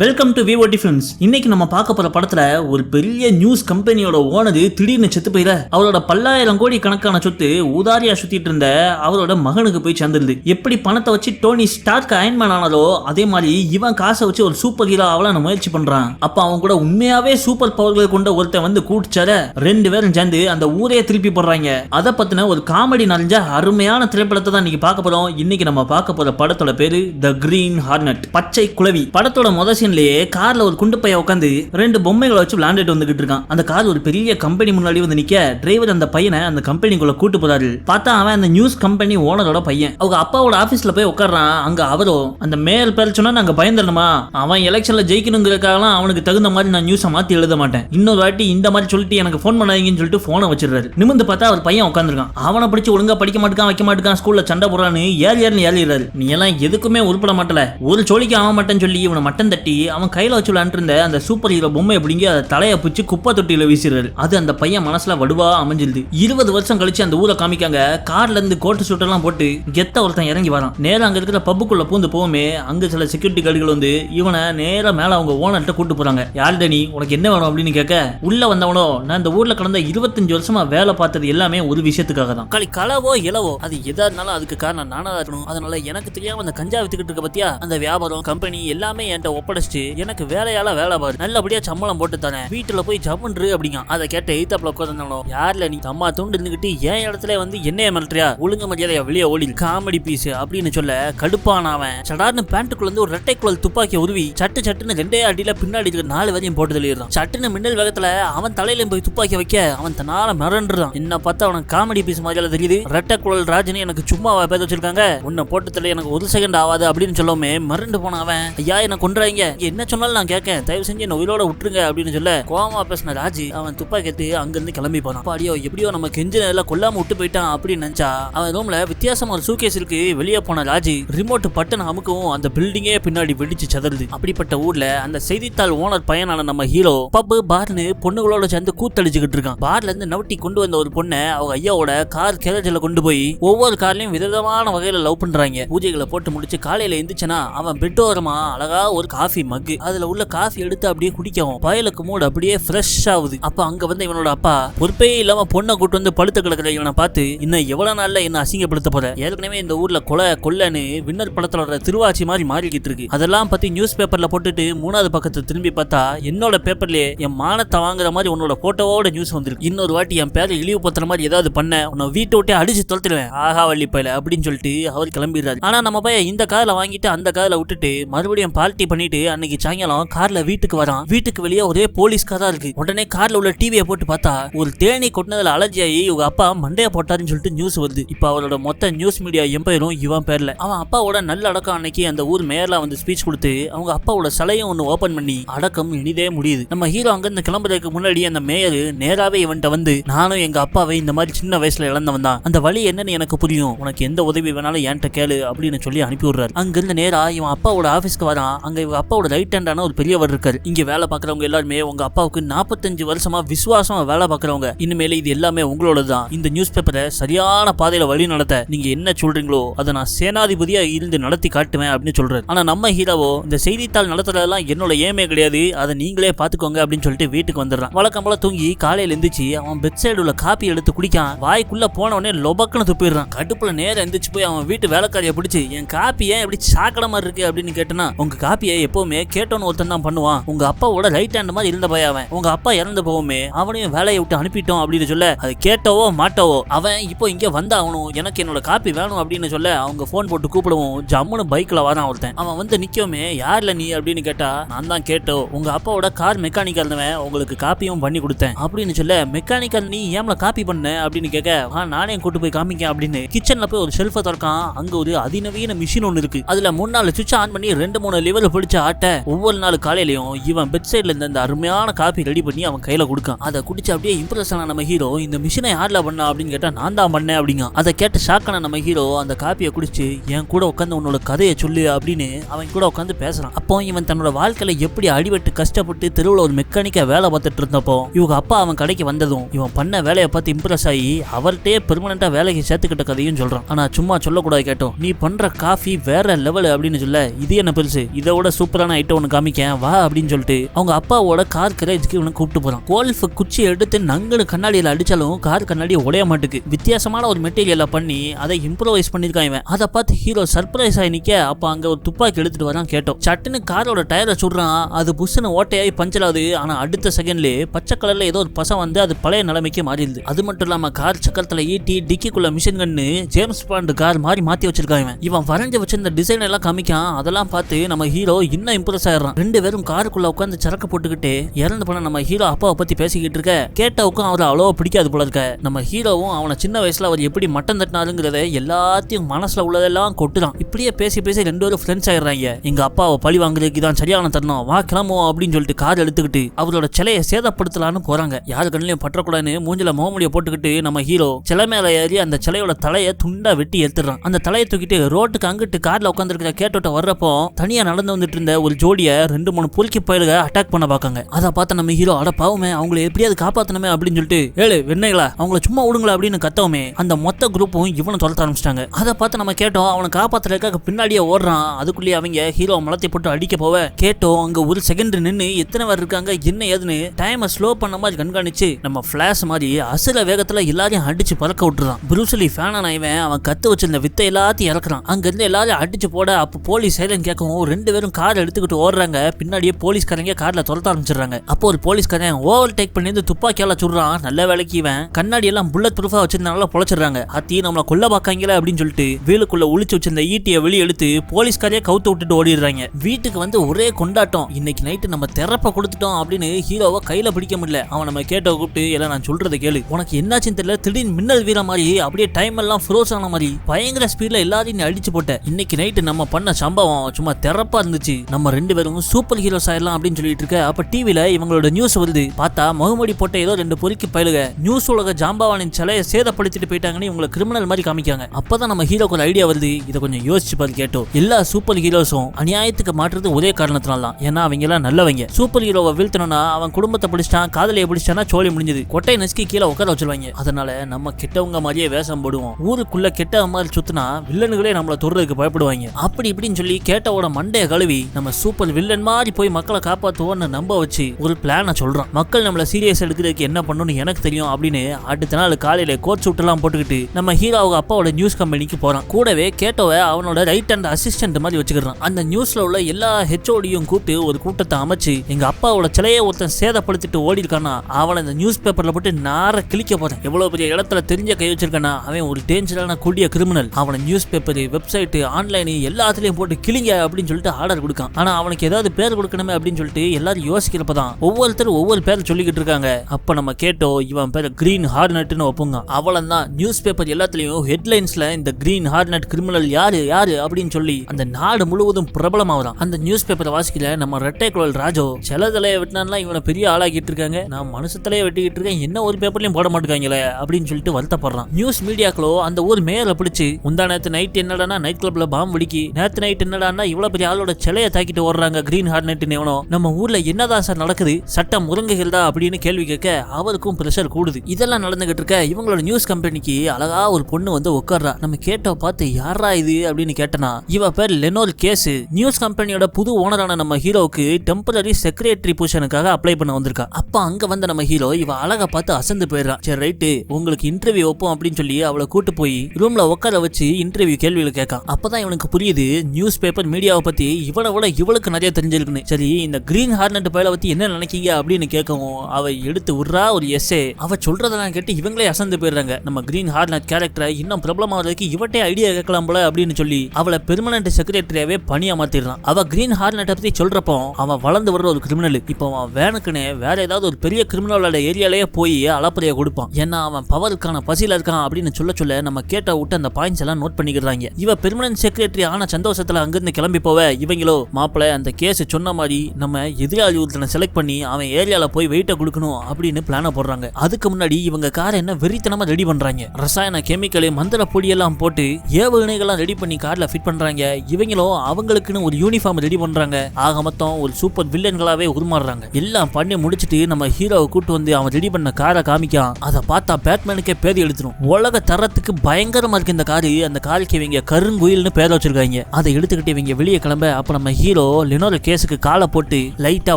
Welcome to விவோடி films இன்னைக்கு நம்ம பார்க்க போற படத்துல ஒரு பெரிய நியூஸ் கம்பெனியோட ஓனர் திடீர்னு செத்து போயில அவரோட பல்லாயிரம் கோடி கணக்கான சொத்து ஊதாரியா சுத்திட்டு இருந்த அவரோட மகனுக்கு போய் சேர்ந்துருது. எப்படி பணத்தை வச்சு டோனி ஸ்டார்க் அயன்மேன் ஆனாலோ அதே மாதிரி இவன் காசை வச்சு ஒரு சூப்பர் ஹீரோ அவளான முயற்சி பண்றான். அப்ப அவன் கூட உண்மையாவே சூப்பர் பவர்கள் கொண்ட ஒருத்தன் வந்து கூட்டிச்சார ரெண்டு பேரும் சேர்ந்து அந்த ஊரையே திருப்பி போடுறாங்க. அதை பத்தின ஒரு காமெடி நிறைஞ்ச அருமையான திரைப்படத்தை தான் இன்னைக்கு பார்க்க போறோம். இன்னைக்கு நம்ம பார்க்க போற படத்தோட பேரு த கிரீன் ஹார்னட் பச்சை குளவி. படத்தோட முதல் சீன்லயே கார்ல ஒரு குண்டு பையன் உட்காந்து ரெண்டு பொம்மைகளை வச்சு விளையாண்டுட்டு வந்துகிட்டு இருக்கான். அந்த கார் ஒரு பெரிய கம்பெனி முன்னாடி வந்து நிக்க டிரைவர் அந்த பையனை அந்த கம்பெனிக்குள்ள கூட்டு போறாரு. பார்த்தா அவன் அந்த நியூஸ் கம்பெனி ஓனரோட பையன். அவங்க அப்பாவோட ஆபீஸ்ல போய் உட்கார்றான் அங்க அவரோ அந்த மேல் பேர் சொன்னா நாங்க பயந்துடணுமா? அவன் எலெக்ஷன்ல ஜெயிக்கணுங்கிறதுக்காகலாம் அவனுக்கு தகுந்த மாதிரி நான் நியூஸை மாத்தி எழுத மாட்டேன். இன்னொரு வாட்டி இந்த மாதிரி சொல்லிட்டு எனக்கு ஃபோன் பண்ணாதீங்கன்னு சொல்லிட்டு போனை வச்சிடுறாரு. நிமிந்து பார்த்தா அவர் பையன் உட்காந்துருக்கான் அவனை பிடிச்சி ஒழுங்கா படிக்க மாட்டான் வைக்க மாட்டான் ஸ்கூல்ல சண்டை போடுறான்னு ஏறி ஏறி ஏறிடுறாரு. நீ எல்லாம் எதுக்குமே உருப்பட மாட்டல. ஒரு சோழிக்கு அவன் மாட்டேன்னு சொல்லி இவனை மட்டன் தட்டி அவன் கையில வச்சு விளையாண்டுருந்த அந்த சூப்பர் ஹீரோ பொம்மை பிடிங்கி அதை தலையை பிடிச்சி குப்பை தொட்டியில் வீசிடுறாரு. அது அந்த பையன் மனசுல வடுவா அமைஞ்சிருது. இருபது வருஷம் கழிச்சு அந்த ஊரை காமிக்காங்க. கார்ல இருந்து கோட்டு சூட்டெல்லாம் போட்டு கெத்த ஒருத்தன் இறங்கி வரான். நேரம் அங்க இருக்கிற பப்புக்குள்ள பூந்து போகுமே அங்க சில செக்யூரிட்டி கார்டுகள் வந்து இவனை நேராக மேல அவங்க ஓனர்கிட்ட கூட்டு போறாங்க. யாருடா நீ? உனக்கு என்ன வேணும்? அப்படின்னு கேட்க உள்ள வந்தவனோ? நான் இந்த ஊர்ல கடந்த இருபத்தஞ்சு வருஷமா வேலை பார்த்தது எல்லாமே ஒரு விஷயத்துக்காக தான். களி களவோ இலவோ அது எதா இருந்தாலும் அதுக்கு காரணம் நானா தான் இருக்கணும். அதனால எனக்கு தெரியாம அந்த கஞ்சா வித்துக்கிட்டு இருக்க பத்தியா? அந்த வியாபாரம் கம்பெனி எல்லாமே என்கிட்ட படிச்சுட்டு எனக்கு வேலையால வேலை பாரு. நல்லபடியா சம்பளம் போட்டு தரேன் வீட்டுல போய் ஜம்முன்று அப்படிங்க. அதை கேட்ட எய்த்தாப்ல உட்காந்துருந்தாலும் யார்ல நீ தம்மா தூண்டு இருந்துகிட்டு என் இடத்துல வந்து என்னைய மிரட்டுறியா? ஒழுங்கு மரியாதையா வெளியே ஓடி காமெடி பீஸ் அப்படின்னு சொல்ல கடுப்பான அவன். சடார்னு பேண்ட்டுக்குள்ள இருந்து ஒரு ரெட்டை குழல் துப்பாக்கி உருவி சட்டு சட்டுன்னு ரெண்டே அடியில பின்னாடி இருக்கிற நாலு வரையும் போட்டு தள்ளிடுறான். சட்டுன்னு மின்னல் வேகத்துல அவன் தலையில போய் துப்பாக்கி வைக்க அவன் தன்னால மிரண்டுறான். என்ன பார்த்தா அவன் காமெடி பீஸ் மாதிரியால தெரியுது. ரெட்டை குழல் ராஜினி எனக்கு சும்மா பேச வச்சிருக்காங்க. உன்னை போட்டு எனக்கு ஒரு செகண்ட் ஆகாது அப்படின்னு சொல்லவுமே மிரண்டு போன அவன். ஐயா என்ன கொன்றாங்க என்ன சொன்னாலும் நான் கேட்கேன். தயவு செஞ்சு என்ன உயிரோட விட்டுருங்க அப்படின்னு சொல்ல கோவமா பேசின ராஜி அவன் துப்பாக்கி எடுத்து அங்கிருந்து கிளம்பி போனான். அடியோ எப்படியோ நம்ம கெஞ்ச எல்லாம் கொல்லாம விட்டு போயிட்டான் அப்படின்னு நினைச்சா அவன் ரூம்ல வித்தியாசமா ஒரு சூகேஸ் இருக்கு. வெளியே போன ராஜி ரிமோட் பட்டன் அமுக்கவும் அந்த பில்டிங்கே பின்னாடி வெடிச்சு சதறுது. அப்படிப்பட்ட ஊர்ல அந்த செய்தித்தாள் ஓனர் பையனான நம்ம ஹீரோ பப்பு பார்னு பொண்ணுகளோட சேர்ந்து கூத்தடிச்சுக்கிட்டு இருக்கான். பார்ல இருந்து நவட்டி கொண்டு வந்த ஒரு பொண்ணை அவங்க ஐயாவோட கார் கேரட்ல கொண்டு போய் ஒவ்வொரு கார்லயும் விதவிதமான வகையில லவ் பண்றாங்க. பூஜைகளை போட்டு முடிச்சு காலையில எந்திரிச்சனா அவன் பெட்டோரமா அழகா ஒரு காஃபி காஃபி மக்கு அதுல உள்ள காஃபி எடுத்து அப்படியே குடிக்கவும். பயலுக்கு மூடு அப்படியே ஃப்ரெஷ் ஆகுது. அப்ப அங்க வந்து இவனோட அப்பா பொறுப்பே இல்லாம பொண்ணை கூட்டு வந்து படுத்து கிடக்குற இவனை பார்த்து இன்னும் எவ்வளவு நாள்ல என்ன அசிங்கப்படுத்த போற? ஏற்கனவே இந்த ஊர்ல கொலை கொல்லன்னு வின்னர் படத்துல வர திருவாச்சி மாதிரி மாறிக்கிட்டு இருக்கு. அதெல்லாம் பத்தி நியூஸ் பேப்பர்ல போட்டுட்டு மூணாவது பக்கத்தை திரும்பி பார்த்தா என்னோட பேப்பர்லயே என் மானத்தை வாங்குற மாதிரி உன்னோட போட்டோவோட நியூஸ் வந்திருக்கு. இன்னொரு வாட்டி என் பேரை இழிவு பத்துற மாதிரி ஏதாவது பண்ண உன்னை வீட்டை விட்டே அடிச்சு தொலைத்துடுவேன் ஆகா வள்ளி பயில அப்படின்னு சொல்லிட்டு அவர் கிளம்பிடுறாரு. ஆனா நம்ம பையன் இந்த கார்ல வாங்கிட்டு அந்த கார்ல விட்டுட்டு மறுபடியும் பார்ட்டி பண்ணிட்டு அன்னைக்கு சாயங்காலம் கார்ல வீட்டுக்கு வரான். வீட்டுக்கு வெளியே ஒரே போலீஸ்காரா இருக்கு. உடனே கார்ல உள்ள டிவியை போட்டு பார்த்தா ஒரு தேனி கொட்டினதுல அலர்ஜி ஆகி இவங்க அப்பா மண்டைய போட்டாருன்னு சொல்லிட்டு நியூஸ் வருது. இப்ப அவரோட மொத்த நியூஸ் மீடியா எம்பையரும் இவன் பேர்ல. அவன் அப்பாவோட நல்ல அடக்கம் அன்னைக்கு அந்த ஊர் மேயர்ல வந்து ஸ்பீச் கொடுத்து அவங்க அப்பாவோட சிலையும் ஒன்று ஓபன் பண்ணி அடக்கம் இனிதே முடியுது. நம்ம ஹீரோ அங்கிருந்து கிளம்புறதுக்கு முன்னாடி அந்த மேயர் நேராவே இவன்ட்ட வந்து நானும் எங்க அப்பாவை இந்த மாதிரி சின்ன வயசுல இழந்தவன் தான். அந்த வழி என்னன்னு எனக்கு புரியும். உனக்கு எந்த உதவி வேணாலும் என்கிட்ட கேளு அப்படின்னு சொல்லி அனுப்பி விடுறாரு. அங்கிருந்து நேரா இவன் அப்பாவோட ஆபீஸ்க்கு வரான். அங்க இவங்க அப்பாவோட ரைட் ஹேண்டான ஒரு பெரியவர் இருக்காரு. இங்க வேலை பார்க்குறவங்க எல்லாருமே உங்க அப்பாவுக்கு நாற்பத்தஞ்சு வருஷமா விசுவாசமா வேலை பார்க்குறவங்க. இனிமேல இது எல்லாமே உங்களோட தான் இந்த நியூஸ் பேப்பரை சரியான பாதையில வழி நடத்த நீங்க என்ன சொல்றீங்களோ அதை நான் சேனாதிபதியா இருந்து நடத்தி காட்டுவேன் அப்படின்னு சொல்றாரு. ஆனா நம்ம ஹீரோவோ இந்த செய்தித்தாள் நடத்துறதெல்லாம் என்னோட ஏமே கிடையாது. அதை நீங்களே பாத்துக்கோங்க அப்படின்னு சொல்லிட்டு வீட்டுக்கு வந்துடுறான். வழக்கம் போல தூங்கி காலையில எந்திரிச்சு அவன் பெட் சைடு உள்ள காப்பி எடுத்து குடிக்கான். வாய்க்குள்ள போன உடனே லொபக்குன்னு துப்பிடுறான். கடுப்புல நேரம் எந்திரிச்சு போய் அவன் வீட்டு வேலைக்காரியை பிடிச்சி என் காப்பி ஏன் எப்படி சாக்கடை மாதிரி இருக்கு? அப்படின்னு கேட்டனா உங்க காப்பியை எப்போ எப்பவுமே கேட்டோன்னு ஒருத்தன் தான் பண்ணுவான். உங்க அப்பாவோட ரைட் ஹேண்ட் மாதிரி இருந்த பையன் அவன். உங்க அப்பா இறந்து போவோமே அவனையும் வேலையை விட்டு அனுப்பிட்டோம் அப்படின்னு சொல்ல அது கேட்டவோ மாட்டவோ அவன் இப்போ இங்க வந்தாகணும் எனக்கு என்னோட காப்பி வேணும் அப்படின்னு சொல்ல அவங்க ஃபோன் போட்டு கூப்பிடுவோம் ஜம்முன்னு பைக்ல வரான் ஒருத்தன். அவன் வந்து நிக்கவுமே யார்ல நீ? அப்படின்னு கேட்டா நான் தான் கேட்டோ உங்க அப்பாவோட கார் மெக்கானிக்கா இருந்தவன் உங்களுக்கு காப்பியும் பண்ணி கொடுத்தேன். அப்படின்னு சொல்ல மெக்கானிக்கல் நீ ஏம்ல காப்பி பண்ண? அப்படின்னு கேட்க நானே கூட்டு போய் காமிக்க அப்படின்னு. கிச்சன்ல போய் ஒரு ஷெல்ஃபை திறக்கான். அங்க ஒரு அதிநவீன மிஷின் ஒன்று இருக்கு. அதுல மூணு நாலு சுவிட்ச் ஆன் பண்ணி ரெண்டு மூணு லெவல் பிடிச்சா ஆட்ட ஒவ்வொரு நாள் காலையிலயும் இவன் பெட் சைட்ல இருந்த அந்த அருமையான காப்பி ரெடி பண்ணி அவன் கையில கொடுக்கான். அதை குடிச்சு அப்படியே இம்ப்ரெஸ் ஆன நம்ம ஹீரோ இந்த மிஷினை யார்ல பண்ணா அப்படின்னு கேட்டா நான் தான் பண்ணேன் அப்படிங்க அதை கேட்டு ஷாக் ஆன நம்ம ஹீரோ அந்த காப்பியை குடிச்சு என் கூட உட்காந்து உன்னோட கதையை சொல்லு அப்படின்னு அவன் கூட உட்காந்து பேசுறான். அப்போ இவன் தன்னோட வாழ்க்கையில எப்படி அடிபட்டு கஷ்டப்பட்டு தெருவில் ஒரு மெக்கானிக்கா வேலை பார்த்துட்டு இருந்தப்போ இவங்க அப்பா அவன் கடைக்கு வந்ததும் இவன் பண்ண வேலையை பார்த்து இம்ப்ரெஸ் ஆகி அவர்கிட்டயே பெர்மனண்டா வேலைக்கு சேர்த்துக்கிட்ட கதையும் சொல்றான். ஆனா சும்மா சொல்லக்கூடாது கேட்டோம். நீ பண்ற காஃபி வேற லெவல் அப்படின்னு சொல்ல இது என்ன பெருசு? இதை விட சூப்பரா சூப்பரான ஐட்டம் ஒன்று காமிக்கேன் வா அப்படின்னு சொல்லிட்டு அவங்க அப்பாவோட கார் கரேஜ்க்கு இவனை கூப்பிட்டு போறான். கோல்ஃப் குச்சி எடுத்து நங்கன்னு கண்ணாடியில் அடிச்சாலும் கார் கண்ணாடி உடைய மாட்டுக்கு. வித்தியாசமான ஒரு மெட்டீரியலை பண்ணி அதை இம்ப்ரோவைஸ் பண்ணிருக்கான் இவன். அதை பார்த்து ஹீரோ சர்ப்ரைஸ் ஆகி நிக்க. அப்ப அங்க ஒரு துப்பாக்கி எடுத்துட்டு வரான் கேட்டோம். சட்டுன்னு காரோட டயரை சுடுறான். அது புஷ்னு ஓட்டையாகி பஞ்சலாது ஆனால் ஆனா அடுத்த செகண்ட்லயே பச்சை கலர்ல ஏதோ ஒரு பசம் வந்து அது பழைய நிலைமைக்கு மாறிடுது. அது மட்டும் இல்லாம கார் சக்கரத்துல ஈட்டி டிக்கிக்குள்ள machine gun James Bond car மாதிரி மாத்தி வச்சிருக்கான் இவன். இவன் வரைஞ்சு வச்சிருந்த டிசைன் எல்லாம் காமிக்கான். அதெல்லாம் பார்த்து நம்ம ஹீரோ இன்னும் இம்ப்ரெஸ் ஆயிடுறான். ரெண்டு பேரும் காருக்குள்ள உட்காந்து சரக்கு போட்டுக்கிட்டு இறந்து போன நம்ம ஹீரோ அப்பாவை பத்தி பேசிக்கிட்டு இருக்க கேட்டவுக்கும் அவரை அவ்வளோ பிடிக்காது போல இருக்க. நம்ம ஹீரோவும் அவனை சின்ன வயசுல அவர் எப்படி மட்டம் தட்டினாருங்கிறத எல்லாத்தையும் மனசுல உள்ளதெல்லாம் கொட்டுறான். இப்படியே பேசி பேசி ரெண்டு பேரும் ஃப்ரெண்ட்ஸ் ஆயிடுறாங்க. எங்க அப்பாவை பழி வாங்குறதுக்கு தான் சரியான தருணம். வா கிளம்புவோம் அப்படின்னு சொல்லிட்டு கார் எடுத்துக்கிட்டு அவரோட சிலையை சேதப்படுத்தலான்னு போறாங்க. யாரு கண்ணிலையும் பற்றக்கூடாதுன்னு மூஞ்சில மோமடியை போட்டுக்கிட்டு நம்ம ஹீரோ சிலை மேல ஏறி அந்த சிலையோட தலையை துண்டா வெட்டி எடுத்துறான் அந்த தலையை தூக்கிட்டு ரோட்டுக்கு அங்கிட்டு கார்ல உட்காந்துருக்கிற கேட்டோட்ட வர்றப்போ தனியா நடந்து வந்துட்டு இருந்த ஒரு ஜோடியை ரெண்டு மூணு புலிக்கு பயலுக அட்டாக் பண்ண பார்க்காங்க. அதை பார்த்து நம்ம ஹீரோ அட பாவமே அவங்கள எப்படியாவது காப்பாற்றணுமே அப்படின்னு சொல்லிட்டு ஏழு வெண்ணைகளா அவங்கள சும்மா விடுங்களா அப்படின்னு கத்தவுமே அந்த மொத்த குரூப்பும் இவனை துரத்த ஆரம்பிச்சிட்டாங்க. அதை பார்த்து நம்ம கேட்டோம் அவனை காப்பாத்துறதுக்காக பின்னாடியே ஓடுறான். அதுக்குள்ளேயே அவங்க ஹீரோ மலத்தை போட்டு அடிக்க போவ. கேட்டோம் அங்க ஒரு செகண்ட் நின்று எத்தனை பேர் இருக்காங்க? என்ன ஏதுன்னு? டைமை ஸ்லோ பண்ண மாதிரி கண்காணிச்சு நம்ம ஃபிளாஷ் மாதிரி அசுர வேகத்துல எல்லாரையும் அடிச்சு பறக்க விட்டுறான். புரூசலி ஃபேனான இவன் அவன் கத்து வச்சிருந்த வித்தை எல்லாத்தையும் இறக்குறான். அங்க இருந்து எல்லாரையும் அடிச்சு போட அப்போ போலீஸ் சைலன் கேட்கவும் ரெண்டு பேரும் கார் எடுத்துக்கிட்டு ஓடுறாங்க பின்னாடியே போலீஸ்காரங்க கார்ல துரத்த ஆரம்பிச்சிடுறாங்க. அப்போ ஒரு போலீஸ்காரன் ஓவர் டேக் பண்ணி வந்து துப்பாக்கியால சுடுறான். நல்ல வேலைக்கு இவன். கண்ணாடி எல்லாம் புல்லட் ப்ரூஃபா வச்சிருந்தனால பொழைச்சிடுறாங்க. அத்தி நம்மள கொல்ல பாக்காங்களே அப்படின்னு சொல்லிட்டு வீலுக்குள்ள ஒளிச்சு வச்சிருந்த ஈட்டியை வெளியே எடுத்து போலீஸ்காரையே கவுத்து விட்டுட்டு ஓடிடுறாங்க. வீட்டுக்கு வந்து ஒரே கொண்டாட்டம். இன்னைக்கு நைட்டு நம்ம திறப்ப கொடுத்துட்டோம் அப்படின்னு ஹீரோவை கையில பிடிக்க முடியல. அவன் நம்ம கேட்ட கூப்பிட்டு எல்லாம் நான் சொல்றதை கேளு. உனக்கு என்னாச்சுன்னு தெரியல. திடீர்னு மின்னல் வீர மாதிரி அப்படியே டைம் எல்லாம் ஃப்ரோஸ் ஆன மாதிரி பயங்கர ஸ்பீட்ல எல்லாரையும் அடிச்சு போட்ட. இன்னைக்கு நைட்டு நம்ம பண்ண சம்பவம் சும்மா திறப்பா இருந்துச்சு. நம்ம ரெண்டு பேரும் சூப்பர் ஹீரோஸ் ஆயிடலாம் அப்படின்னு சொல்லிட்டு இருக்க. அப்ப டிவில இவங்களோட நியூஸ் வருது. பார்த்தா முகமூடி போட்ட ஏதோ ரெண்டு பொறுக்கி பயிலுக. நியூஸ் உலக ஜாம்பவானின் சிலையை சேதப்படுத்திட்டு போயிட்டாங்கன்னு இவங்களை கிரிமினல் மாதிரி காமிக்காங்க அப்பதான் நம்ம ஹீரோக்கு ஒரு ஐடியா வருது. இதை கொஞ்சம் யோசிச்சு பாரு கேட்டோம். எல்லா சூப்பர் ஹீரோஸும் அநியாயத்துக்கு மாற்றுறது ஒரே காரணத்தினால தான். ஏன்னா அவங்க எல்லாம் நல்லவங்க. சூப்பர் ஹீரோவை வீழ்த்தணும்னா அவன் குடும்பத்தை பிடிச்சிட்டான் காதலியை பிடிச்சிட்டானா சோழி முடிஞ்சது. கொட்டை நசுக்கி கீழே உட்கார வச்சிருவாங்க. அதனால நம்ம கெட்டவங்க மாதிரியே வேஷம் போடுவோம். ஊருக்குள்ள கெட்ட மாதிரி சுத்தினா வில்லனுகளே நம்மளை தொடுறதுக்கு பயப்படுவாங்க. அப்படி இப்படின்னு சொல்லி கேட்டவோட மண்டையை கழுவி நம்ம சூப்பர் வில்லன் மாதிரி போய் மக்களை காப்பாற்றுவோம்னு நம்ப வச்சு ஒரு பிளானை சொல்றான் மக்கள் நம்மளை சீரியஸ் எடுக்கிறதுக்கு என்ன பண்ணணும்னு எனக்கு தெரியும் அப்படின்னு அடுத்த நாள் காலையில கோட் சூட் போட்டுக்கிட்டு நம்ம ஹீரோவுக்கு அப்பாவோட நியூஸ் கம்பெனிக்கு போறான். கூடவே கேட்டோவை அவனோட ரைட் அண்ட் அசிஸ்டன்ட் மாதிரி வச்சுக்கிறான் அந்த நியூஸ்ல உள்ள எல்லா ஹெச்ஓடியும் கூப்பிட்டு ஒரு கூட்டத்தை அமைச்சு எங்க அப்பாவோட சிலையை ஒருத்தன் சேதப்படுத்திட்டு ஓடி இருக்கானா அவனை இந்த நியூஸ் பேப்பர்ல போட்டு நார கிழிக்க போறேன். எவ்வளவு பெரிய இடத்துல தெரிஞ்ச கை வச்சிருக்கானா அவன் ஒரு டேஞ்சரான கூடிய கிரிமினல் அவனை நியூஸ் பேப்பர் வெப்சைட் ஆன்லைன் எல்லாத்துலயும் போட்டு கிளிங்க அப்படின்னு சொல்லிட்டு ஆர்டர் கொடுக்கான். ஆனா அவனுக்கு ஏதாவது பேர் கொடுக்கணுமே அப்படின்னு சொல்லிட்டு எல்லாரும் யோசிக்கிறப்ப தான் ஒவ்வொருத்தரும் ஒவ்வொரு பேர் சொல்லிக்கிட்டு இருக்காங்க. அப்ப நம்ம கேட்டோம் இவன் பேர் கிரீன் ஹார்னட்னு வைப்போங்க அவளம் தான் நியூஸ் பேப்பர் எல்லாத்துலயும் ஹெட்லைன்ஸ்ல இந்த கிரீன் ஹார்னட் கிரிமினல் யாரு யாரு அப்படின்னு சொல்லி அந்த நாடு முழுவதும் பிரபலமாகறான் அந்த நியூஸ் பேப்பரை வாசிக்கல நம்ம ரெட்டை குழல் ராஜோ சில தலையை வெட்டினா இவனை பெரிய ஆளாக்கிட்டு இருக்காங்க. நான் மனுஷ தலையை வெட்டிக்கிட்டு இருக்கேன். என்ன ஒரு பேப்பர்லயும் போட மாட்டேங்காங்களே அப்படின்னு சொல்லிட்டு வருத்தப்படுறான். நியூஸ் மீடியாக்களோ அந்த ஊர் மேயரை பிடிச்சு முந்தா நேத்து நைட் என்னடானா நைட் கிளப்ல பாம்பு வெடிக்கி நேத்து நைட் என்னடானா இவ்வளவு பெரிய ஆளோட சிலையை தாக்கிட்டு ஓடுறாங்க கிரீன் ஹார்னட்னு எவனோ. நம்ம ஊர்ல என்னதான் சார் நடக்குது? சட்டம் முருங்குகிறதா அப்படின்னு கேள்வி கேட்க அவருக்கும் பிரஷர் கூடுது. இதெல்லாம் நடந்துகிட்டு இருக்க இவங்களோட நியூஸ் கம்பெனிக்கு அழகா ஒரு பொண்ணு வந்து உட்கார்றா. நம்ம கேட்டோ பார்த்து யாரா இது? அப்படின்னு கேட்டனா இவ பேர் லெனோல் கேஸ் நியூஸ் கம்பெனியோட புது ஓனரான நம்ம ஹீரோவுக்கு டெம்பரரி செக்ரட்டரி பொசிஷனுக்காக அப்ளை பண்ண வந்திருக்கா. அப்ப அங்க வந்த நம்ம ஹீரோ இவ அழகா பார்த்து அசந்து போயிடுறான் சரி ரைட்டு உங்களுக்கு இன்டர்வியூ வைப்போம் அப்படின்னு சொல்லி அவளை கூட்டு போய் ரூம்ல உட்கார வச்சு இன்டர்வியூ கேள்விகளை கேட்கான் அப்பதான் இவனுக்கு புரியுது நியூஸ் பேப்பர் மீடியாவை பத்தி இவனை விட இவளுக்கு நிறைய தெரிஞ்சிருக்குன்னு. சரி இந்த கிரீன் ஹார்னட் பயல பத்தி என்ன நினைக்கீங்க அப்படின்னு கேட்கவும் அவ எடுத்து விட்றா ஒரு எஸ்ஏ அவ சொல்றதெல்லாம் கேட்டு இவங்களே அசந்து போயிடுறாங்க. நம்ம கிரீன் ஹார்னட் கேரக்டரை இன்னும் பிரபலமாகிறதுக்கு இவட்டே ஐடியா கேட்கலாம் போல அப்படின்னு சொல்லி அவளை பெர்மனன்ட் செக்ரட்டரியாவே பணி அமர்த்திடுறான். அவ கிரீன் ஹார்னட்டை பத்தி சொல்றப்போ அவன் வளர்ந்து வர்ற ஒரு கிரிமினல் இப்போ அவன் வேனுக்குன்னு வேற ஏதாவது ஒரு பெரிய கிரிமினலோட ஏரியாலேயே போய் அளப்பறைய கொடுப்பான். ஏன்னா அவன் பவருக்கான பசியில் இருக்கான் அப்படின்னு சொல்ல சொல்ல நம்ம கேட்ட விட்டு அந்த பாயிண்ட்ஸ் எல்லாம் நோட் பண்ணிக்கிறாங்க. இவ பெர்மனன்ட் செக்ரட்டரி ஆன சந்தோஷத்துல அங்கிருந்து கிளம்பி போவ இவங்களோ மாப்பிள்ளை அந்த கேஸ் சொன்ன மாதிரி நம்ம எதிராளி ஒருத்தனை செலக்ட் பண்ணி அவன் ஏரியாவில் போய் வெயிட்டை கொடுக்கணும் அப்படின்னு பிளானை போடுறாங்க. அதுக்கு முன்னாடி இவங்க காரை என்ன வெறித்தனமா ரெடி பண்ணுறாங்க ரசாயன கெமிக்கல் மந்திர பொடியெல்லாம் போட்டு ஏவுகணைகள்லாம் ரெடி பண்ணி காரில் ஃபிட் பண்ணுறாங்க இவங்களும் அவங்களுக்குன்னு ஒரு யூனிஃபார்ம் ரெடி பண்ணுறாங்க ஆக மொத்தம் ஒரு சூப்பர் வில்லன்களாகவே உருமாறுறாங்க. எல்லாம் பண்ணி முடிச்சிட்டு நம்ம ஹீரோவை கூட்டு வந்து அவன் ரெடி பண்ண காரை காமிக்கான். அதை பார்த்தா பேட்மேனுக்கே பேர் எடுத்துடும் உலக தரத்துக்கு பயங்கரமா இருக்கு இந்த காரு அந்த காருக்கு இவங்க கருங்குயில்னு பேர் வச்சிருக்காங்க. அதை எடுத்துக்கிட்டு இவங்க வெளியே கிளம்ப அப்ப நம்ம ஹீரோ லினோர கேஸுக்கு காலை போட்டு லைட்டா